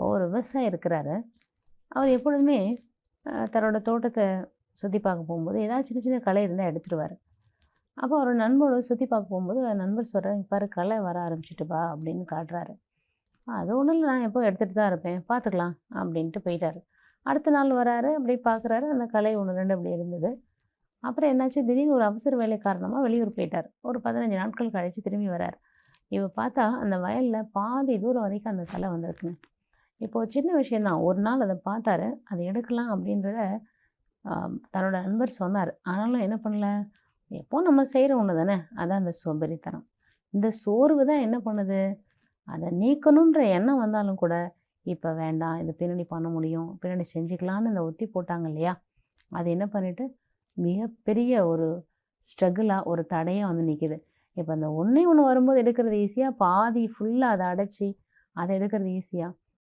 இப்போ ஒரு விவசாயி இருக்கிறாரு. அவர் எப்பொழுதுமே தன்னோட தோட்டத்தை சுற்றி பார்க்க போகும்போது ஏதாவது சின்ன சின்ன களை இருந்தால் எடுத்துடுவார். அப்போ அவர் நண்பரோட சுற்றி பார்க்க போகும்போது நண்பர் சொல்கிறார் பாரு களை வர ஆரம்பிச்சிட்டுப்பா அப்படின்னு காட்டுறாரு. அது ஒன்றும் இல்லை நான் எப்போ எடுத்துகிட்டு தான் இருப்பேன் பார்த்துக்கலாம் அப்படின்ட்டு போயிட்டாரு. அடுத்த நாள் வராரு அப்படி பார்க்குறாரு அந்த கலை ஒன்று ரெண்டு அப்படி இருந்தது. அப்புறம் என்னாச்சு திடீர்னு ஒரு அவசர வேலை காரணமாக வெளியூர் போயிட்டார். ஒரு பதினஞ்சு நாட்கள் கழித்து திரும்பி வரார். இவ பார்த்தா அந்த வயலில் பாதி தூரம் வரைக்கும் அந்த கலை வந்திருக்குங்க. இப்போ சின்ன விஷயந்தான் ஒரு நாள் அதை பார்த்தாரு. அதை எடுக்கலாம் அப்படின்றத தன்னோட நண்பர் சொன்னார். ஆனாலும் என்ன பண்ணல? எப்போ நம்ம செய்கிற ஒன்று தானே? அதான் அந்த சோம்பேறித்தனம். இந்த சோர்வு தான் என்ன பண்ணுது? அதை நீக்கணுன்ற எண்ணம் வந்தாலும் கூட இப்போ வேண்டாம். இது பின்னாடி பண்ண முடியும். பின்னாடி செஞ்சுக்கலான்னு இந்த ஒத்தி போட்டாங்க இல்லையா? அது என்ன பண்ணிட்டு மிகப்பெரிய ஒரு ஸ்ட்ரகிளாக ஒரு தடையாக வந்து நிற்கிது இப்போ அந்த ஒன்றே ஒன்று வரும்போது எடுக்கிறது ஈஸியாக பாதி ஃபுல்லாக அதை அடைச்சி அதை எடுக்கிறது ஈஸியாக